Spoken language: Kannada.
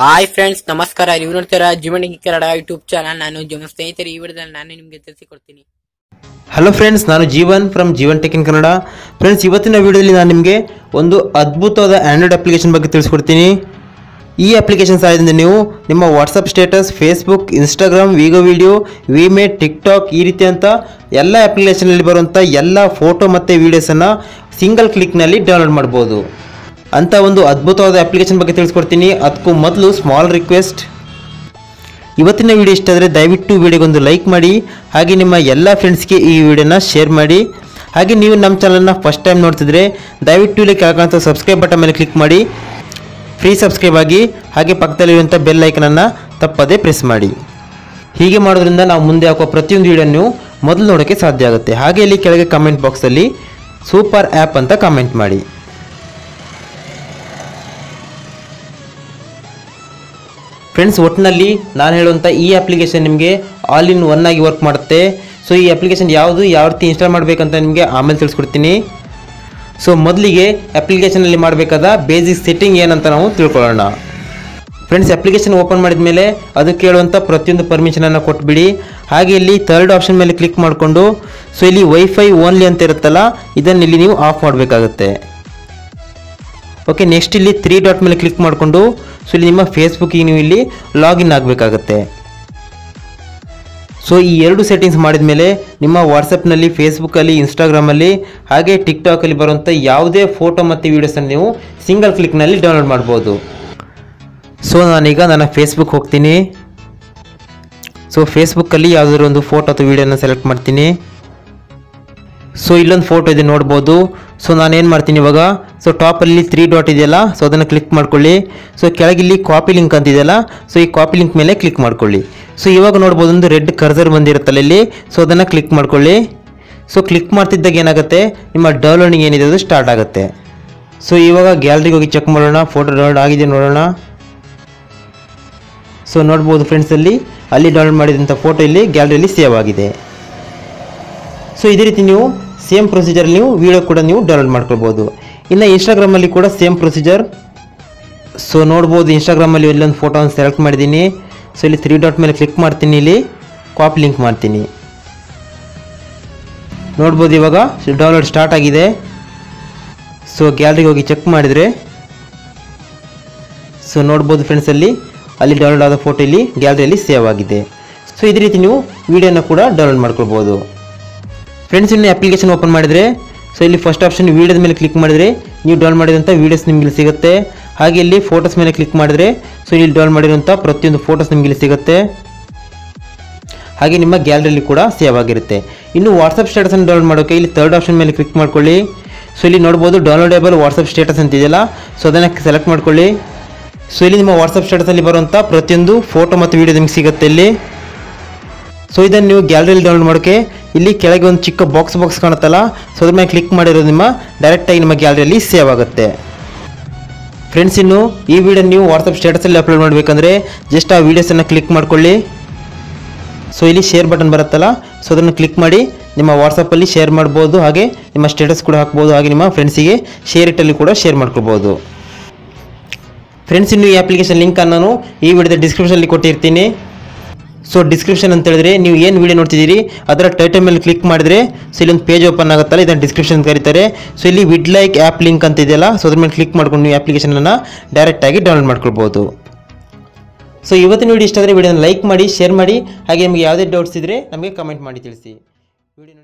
ಹಾಯ್ ಫ್ರೆಂಡ್ಸ್ ನಮಸ್ಕಾರ. ನೀವು ನೋಡ್ತೀರಾ ಜೀವನ ಕನ್ನಡ ಯೂಟ್ಯೂಬ್ ಚಾನಲ್ ನಾನು ನಮ್ಮ ಸ್ನೇಹಿತರೆ. ಈ ವಿಡಿಯೋದಲ್ಲಿ ನಾನು ನಿಮಗೆ ತಿಳಿಸಿಕೊಡ್ತೀನಿ. ಹಲೋ ಫ್ರೆಂಡ್ಸ್ ನಾನು Jeevan from Jeevan tech Kannada friends ಇವತ್ತಿನ ವಿಡಿಯೋದಲ್ಲಿ ನಾನು ನಿಮಗೆ ಒಂದು ಅದ್ಭುತವಾದ ಆ್ಯಂಡ್ರಾಯ್ಡ್ ಅಪ್ಲಿಕೇಶನ್ ಬಗ್ಗೆ ತಿಳಿಸ್ಕೊಡ್ತೀನಿ. ಈ ಅಪ್ಲಿಕೇಶನ್ ಸಹಾಯದಿಂದ ನೀವು ನಿಮ್ಮ WhatsApp status Facebook Instagram Vigo video TikTok ಈ ರೀತಿಯಂಥ ಎಲ್ಲ ಅಪ್ಲಿಕೇಶನಲ್ಲಿ ಬರುವಂಥ ಎಲ್ಲ ಫೋಟೋ ಮತ್ತು ವೀಡಿಯೋಸನ್ನು ಸಿಂಗಲ್ ಕ್ಲಿಕ್ನಲ್ಲಿ ಡೌನ್ಲೋಡ್ ಮಾಡ್ಬೋದು. ಅಂತ ಒಂದು ಅದ್ಭುತವಾದ ಅಪ್ಲಿಕೇಶನ್ ಬಗ್ಗೆ ತಿಳಿಸ್ಕೊಡ್ತೀನಿ. ಅದಕ್ಕೂ ಮೊದಲು ಸ್ಮಾಲ್ ರಿಕ್ವೆಸ್ಟ್ ಇವತ್ತಿನ ವಿಡಿಯೋ ಇಷ್ಟ ಆದರೆ ದಯವಿಟ್ಟು ವಿಡಿಯೋಗೊಂದು ಲೈಕ್ ಮಾಡಿ. ಹಾಗೆ ನಿಮ್ಮ ಎಲ್ಲ ಫ್ರೆಂಡ್ಸ್ಗೆ ಈ ವಿಡಿಯೋನ ಶೇರ್ ಮಾಡಿ. ಹಾಗೆ ನೀವು ನಮ್ಮ ಚಾನಲ್ನ ಫಸ್ಟ್ ಟೈಮ್ ನೋಡ್ತಿದ್ರೆ ದಯವಿಟ್ಟು ಇಲ್ಲಿ ಕೆಳಗಂತ ಸಬ್ಸ್ಕ್ರೈಬ್ ಬಟನ್ ಮೇಲೆ ಕ್ಲಿಕ್ ಮಾಡಿ. ಫ್ರೀ ಸಬ್ಸ್ಕ್ರೈಬ್ ಆಗಿ, ಹಾಗೆ ಪಕ್ಕದಲ್ಲಿರುವಂಥ ಬೆಲ್ ಐಕನನ್ನು ತಪ್ಪದೇ ಪ್ರೆಸ್ ಮಾಡಿ. ಹೀಗೆ ಮಾಡೋದ್ರಿಂದ ನಾವು ಮುಂದೆ ಹಾಕುವ ಪ್ರತಿಯೊಂದು ವಿಡಿಯೋ ನೀವು ಮೊದಲು ನೋಡೋಕ್ಕೆ ಸಾಧ್ಯ ಆಗುತ್ತೆ. ಹಾಗೆ ಇಲ್ಲಿ ಕೆಳಗೆ ಕಮೆಂಟ್ ಬಾಕ್ಸಲ್ಲಿ ಸೂಪರ್ ಆ್ಯಪ್ ಅಂತ ಕಮೆಂಟ್ ಮಾಡಿ. ಫ್ರೆಂಡ್ಸ್ ಒಟ್ಟಿನಲ್ಲಿ ನಾನು ಹೇಳುವಂಥ ಈ ಅಪ್ಲಿಕೇಶನ್ ನಿಮಗೆ ಆಲ್ ಇನ್ ಒನ್ ಆಗಿ ವರ್ಕ್ ಮಾಡುತ್ತೆ. ಸೊ ಈ ಅಪ್ಲಿಕೇಶನ್ ಯಾವುದು, ಯಾವ ರೀತಿ ಇನ್ಸ್ಟಾಲ್ ಮಾಡಬೇಕಂತ ನಿಮಗೆ ಆಮೇಲೆ ತಿಳಿಸ್ಕೊಡ್ತೀನಿ. ಸೊ ಮೊದಲಿಗೆ ಅಪ್ಲಿಕೇಶನಲ್ಲಿ ಮಾಡಬೇಕಾದ ಬೇಸಿಕ್ ಸೆಟ್ಟಿಂಗ್ ಏನಂತ ನಾವು ತಿಳ್ಕೊಳ್ಳೋಣ. ಫ್ರೆಂಡ್ಸ್ ಅಪ್ಲಿಕೇಶನ್ ಓಪನ್ ಮಾಡಿದ ಮೇಲೆ ಅದು ಕೇಳುವಂಥ ಪ್ರತಿಯೊಂದು ಪರ್ಮಿಷನನ್ನು ಕೊಟ್ಬಿಡಿ. ಹಾಗೆ ಇಲ್ಲಿ ಥರ್ಡ್ ಆಪ್ಷನ್ ಮೇಲೆ ಕ್ಲಿಕ್ ಮಾಡಿಕೊಂಡು ಸೊ ಇಲ್ಲಿ ವೈಫೈ ಓನ್ಲಿ ಅಂತ ಇರುತ್ತಲ್ಲ, ಇದನ್ನು ಇಲ್ಲಿ ನೀವು ಆಫ್ ಮಾಡಬೇಕಾಗುತ್ತೆ. ಓಕೆ ನೆಕ್ಸ್ಟ್ ಇಲ್ಲಿ ತ್ರೀ ಡಾಟ್ ಮೇಲೆ ಕ್ಲಿಕ್ ಮಾಡಿಕೊಂಡು ಸೊ ಇಲ್ಲಿ ನಿಮ್ಮ ಫೇಸ್ಬುಕ್ಕಿಗೆ ನೀವು ಇಲ್ಲಿ ಲಾಗಿನ್ ಆಗಬೇಕಾಗತ್ತೆ. ಸೊ ಈ ಎರಡು ಸೆಟ್ಟಿಂಗ್ಸ್ ಮಾಡಿದ ಮೇಲೆ ನಿಮ್ಮ ವಾಟ್ಸಪ್ನಲ್ಲಿ ಫೇಸ್ಬುಕ್ಕಲ್ಲಿ ಇನ್ಸ್ಟಾಗ್ರಾಮಲ್ಲಿ ಹಾಗೆ ಟಿಕ್ಟಾಕಲ್ಲಿ ಬರುವಂಥ ಯಾವುದೇ ಫೋಟೋ ಮತ್ತು ವೀಡಿಯೋಸನ್ನು ನೀವು ಸಿಂಗಲ್ ಕ್ಲಿಕ್ನಲ್ಲಿ ಡೌನ್ಲೋಡ್ ಮಾಡ್ಬೋದು. ಸೊ ನಾನೀಗ ನನ್ನ ಫೇಸ್ಬುಕ್ ಹೋಗ್ತೀನಿ. ಸೊ ಫೇಸ್ಬುಕ್ಕಲ್ಲಿ ಯಾವುದಾದ್ರು ಒಂದು ಫೋಟೋ ಅಥವಾ ವೀಡಿಯೋನ ಸೆಲೆಕ್ಟ್ ಮಾಡ್ತೀನಿ. ಸೊ ಇಲ್ಲೊಂದು ಫೋಟೋ ಇದೆ ನೋಡ್ಬೋದು. ಸೊ ನಾನು ಏನು ಮಾಡ್ತೀನಿ ಇವಾಗ? ಸೊ ಟಾಪಲ್ಲಿ ತ್ರೀ ಡಾಟ್ ಇದೆಯಲ್ಲ ಸೊ ಅದನ್ನು ಕ್ಲಿಕ್ ಮಾಡ್ಕೊಳ್ಳಿ. ಸೊ ಕೆಳಗಿಲ್ಲಿ ಕಾಪಿ ಲಿಂಕ್ ಅಂತಿದೆಯಲ್ಲ ಸೊ ಈ ಕಾಪಿ ಲಿಂಕ್ ಮೇಲೆ ಕ್ಲಿಕ್ ಮಾಡ್ಕೊಳ್ಳಿ. ಸೊ ಇವಾಗ ನೋಡ್ಬೋದು, ಒಂದು ರೆಡ್ ಕರ್ಸರ್ ಬಂದಿರುತ್ತಲ್ಲ ಇಲ್ಲಿ ಸೊ ಅದನ್ನು ಕ್ಲಿಕ್ ಮಾಡ್ಕೊಳ್ಳಿ. ಸೊ ಕ್ಲಿಕ್ ಮಾಡ್ತಿದ್ದಾಗ ಏನಾಗುತ್ತೆ? ನಿಮ್ಮ ಡೌನ್ಲೋಡಿಂಗ್ ಏನಿದೆ ಅದು ಸ್ಟಾರ್ಟ್ ಆಗುತ್ತೆ. ಸೊ ಇವಾಗ ಗ್ಯಾಲರಿಗೆ ಹೋಗಿ ಚೆಕ್ ಮಾಡೋಣ ಫೋಟೋ ಡೌನ್ಲೋಡ್ ಆಗಿದೆ ನೋಡೋಣ. ಸೊ ನೋಡ್ಬೋದು ಫ್ರೆಂಡ್ಸಲ್ಲಿ ಅಲ್ಲಿ ಡೌನ್ಲೋಡ್ ಮಾಡಿದಂಥ ಫೋಟೋ ಇಲ್ಲಿ ಗ್ಯಾಲರಿಯಲ್ಲಿ ಸೇವ್ ಆಗಿದೆ. ಸೊ ಇದೇ ರೀತಿ ನೀವು ಸೇಮ್ ಪ್ರೊಸೀಜರ್ ನೀವು ವಿಡಿಯೋ ಕೂಡ ನೀವು ಡೌನ್ಲೋಡ್ ಮಾಡ್ಕೊಳ್ಬೋದು. ಇನ್ನು ಇನ್ಸ್ಟಾಗ್ರಾಮಲ್ಲಿ ಕೂಡ ಸೇಮ್ ಪ್ರೊಸೀಜರ್ ಸೊ ನೋಡ್ಬೋದು ಇನ್ಸ್ಟಾಗ್ರಾಮಲ್ಲಿ ಇಲ್ಲೊಂದು ಫೋಟೋನ ಸೆಲೆಕ್ಟ್ ಮಾಡಿದ್ದೀನಿ ಸೊ ಇಲ್ಲಿ ತ್ರೀ ಡಾಟ್ ಮೇಲೆ ಕ್ಲಿಕ್ ಮಾಡ್ತೀನಿ ಇಲ್ಲಿ. ಕಾಪಿ ಲಿಂಕ್ ಮಾಡ್ತೀನಿ. ನೋಡ್ಬೋದು ಇವಾಗ ಡೌನ್ಲೋಡ್ ಸ್ಟಾರ್ಟ್ ಆಗಿದೆ. ಸೊ ಗ್ಯಾಲರಿಗೆ ಹೋಗಿ ಚೆಕ್ ಮಾಡಿದರೆ. ಸೊ ನೋಡ್ಬೋದು ಫ್ರೆಂಡ್ಸಲ್ಲಿ ಅಲ್ಲಿ. ಡೌನ್ಲೋಡ್ ಆದ ಫೋಟೋ ಇಲ್ಲಿ ಗ್ಯಾಲರಿಯಲ್ಲಿ ಸೇವ್ ಆಗಿದೆ. ಸೊ ಇದೇ ರೀತಿ ನೀವು ವಿಡಿಯೋನ ಕೂಡ ಡೌನ್ಲೋಡ್ ಮಾಡ್ಕೊಳ್ಬೋದು. ಫ್ರೆಂಡ್ಸ್ ಇಲ್ಲಿ ಅಪ್ಲಿಕೇಶನ್ ಓಪನ್ ಮಾಡಿದರೆ ಸೊ ಇಲ್ಲಿ ಫಸ್ಟ್ ಆಪ್ಷನ್ ವೀಡಿಯೋದ ಮೇಲೆ ಕ್ಲಿಕ್ ಮಾಡಿದರೆ, ನೀವು ಡೌನ್ ಮಾಡಿದಂಥ ವೀಡಿಯೋಸ್ ನಿಮಗೆ ಸಿಗುತ್ತೆ. ಹಾಗೆ ಇಲ್ಲಿ ಫೋಟೋಸ್ ಮೇಲೆ ಕ್ಲಿಕ್ ಮಾಡಿದರೆ ಸೊ ಇಲ್ಲಿ ಡೌನ್ ಮಾಡಿರುವಂಥ ಪ್ರತಿಯೊಂದು ಫೋಟೋಸ್ ನಿಮಗೆ ಸಿಗುತ್ತೆ. ಹಾಗೆ ನಿಮ್ಮ ಗ್ಯಾಲರಿಯಲ್ಲಿ ಕೂಡ ಸೇವ್ ಆಗಿರುತ್ತೆ. ಇನ್ನು ವಾಟ್ಸಪ್ ಸ್ಟೇಟಸನ್ನು ಡೌನ್ಲೋಡ್ ಮಾಡೋಕ್ಕೆ ಇಲ್ಲಿ ತರ್ಡ್ ಆಪ್ಷನ್ ಮೇಲೆ ಕ್ಲಿಕ್ ಮಾಡ್ಕೊಳ್ಳಿ. ಸೊ ಇಲ್ಲಿ ನೋಡ್ಬೋದು ಡೌನ್ಲೋಡೇಬಲ್ ವಾಟ್ಸಪ್ ಸ್ಟೇಟಸ್ ಅಂತಿದೆಯಲ್ಲ ಸೊ ಅದನ್ನು ಸೆಲೆಕ್ಟ್ ಮಾಡ್ಕೊಳ್ಳಿ. ಸೊ ಇಲ್ಲಿ ನಿಮ್ಮ ವಾಟ್ಸಪ್ ಸ್ಟೇಟಸಲ್ಲಿ ಬರುವಂಥ ಪ್ರತಿಯೊಂದು ಫೋಟೋ ಮತ್ತು ವೀಡಿಯೋ ನಿಮಗೆ ಸಿಗುತ್ತೆ ಇಲ್ಲಿ. ಸೊ ಇದನ್ನು ನೀವು ಗ್ಯಾಲರಿಯಲ್ಲಿ ಡೌನ್ಲೋಡ್ ಮಾಡೋಕ್ಕೆ ಇಲ್ಲಿ ಕೆಳಗೆ ಒಂದು ಚಿಕ್ಕ ಬಾಕ್ಸ್ ಬಾಕ್ಸ್ ಕಾಣುತ್ತಲ್ಲ? ಸೊ ಅದ್ರ ಮೇಲೆ ಕ್ಲಿಕ್ ಮಾಡಿರೋದು ನಿಮ್ಮ ಡೈರೆಕ್ಟಾಗಿ ನಿಮ್ಮ ಗ್ಯಾಲರಿಯಲ್ಲಿ ಸೇವ್ ಆಗುತ್ತೆ. ಫ್ರೆಂಡ್ಸ್ ಇನ್ನು ಈ ವಿಡಿಯೋ ನೀವು ವಾಟ್ಸಪ್ ಸ್ಟೇಟಸಲ್ಲಿ ಅಪ್ಲೋಡ್ ಮಾಡಬೇಕಂದ್ರೆ ಜಸ್ಟ್ ಆ ವೀಡಿಯೋಸನ್ನು ಕ್ಲಿಕ್ ಮಾಡ್ಕೊಳ್ಳಿ. ಸೊ ಇಲ್ಲಿ ಶೇರ್ ಬಟನ್ ಬರುತ್ತಲ್ಲ? ಸೊ ಅದನ್ನು ಕ್ಲಿಕ್ ಮಾಡಿ ನಿಮ್ಮ ವಾಟ್ಸಪ್ಪಲ್ಲಿ ಶೇರ್ ಮಾಡ್ಬೋದು, ಹಾಗೆ ನಿಮ್ಮ ಸ್ಟೇಟಸ್ ಕೂಡ ಹಾಕ್ಬೋದು, ಹಾಗೆ ನಿಮ್ಮ ಫ್ರೆಂಡ್ಸಿಗೆ ಶೇರ್ ಇಟ್ಟಲ್ಲಿ ಕೂಡ ಶೇರ್ ಮಾಡ್ಕೊಬೋದು ಫ್ರೆಂಡ್ಸ್ ಇನ್ನು ಈ ಅಪ್ಲಿಕೇಶನ್ ಲಿಂಕನ್ನು ನಾನು ಈ ವಿಡಿಯೋದ ಡಿಸ್ಕ್ರಿಪ್ಷನಲ್ಲಿ ಕೊಟ್ಟಿರ್ತೀನಿ. ಸೊ ಡಿಸ್ಕ್ರಿಪ್ಷನ್ ಅಂತ ಹೇಳಿದ್ರೆ ನೀವು ಏನು ವಿಡಿಯೋ ನೋಡ್ತಿದ್ದೀರಿ, ಅದರ ಟೈಟಲ್ ಮೇಲೆ ಕ್ಲಿಕ್ ಮಾಡಿದರೆ ಸೊ ಇಲ್ಲೊಂದು ಪೇಜ್ ಓಪನ್ ಆಗುತ್ತಲ್ಲ, ಇದನ್ನು ಡಿಸ್ಕ್ರಿಪ್ಷನ್ ಕರೀತಾರೆ. ಸೊ ಇಲ್ಲಿ ವಿಡ್ ಲೈಕ್ ಆ್ಯಪ್ ಲಿಂಕ್ ಅಂತ ಇದೆಯಲ್ಲ ಸೊ ಅದ್ರ ಮೇಲೆ ಕ್ಲಿಕ್ ಮಾಡ್ಕೊಂಡು ನೀವು ಅಪ್ಲಿಕೇಶನನ್ನು ಡೈರೆಕ್ಟಾಗಿ ಡೌನ್ಲೋಡ್ ಮಾಡ್ಕೊಳ್ಬೋದು. ಸೊ ಇವತ್ತಿನ ವಿಡಿಯೋ ಇಷ್ಟ ಆದರೆ ವಿಡಿಯೋನ ಲೈಕ್ ಮಾಡಿ ಶೇರ್ ಮಾಡಿ, ಹಾಗೆ ನಿಮಗೆ ಯಾವುದೇ ಡೌಟ್ಸ್ ಇದ್ದರೆ ನಮಗೆ ಕಮೆಂಟ್ ಮಾಡಿ ತಿಳಿಸಿ. ವಿಡಿಯೋ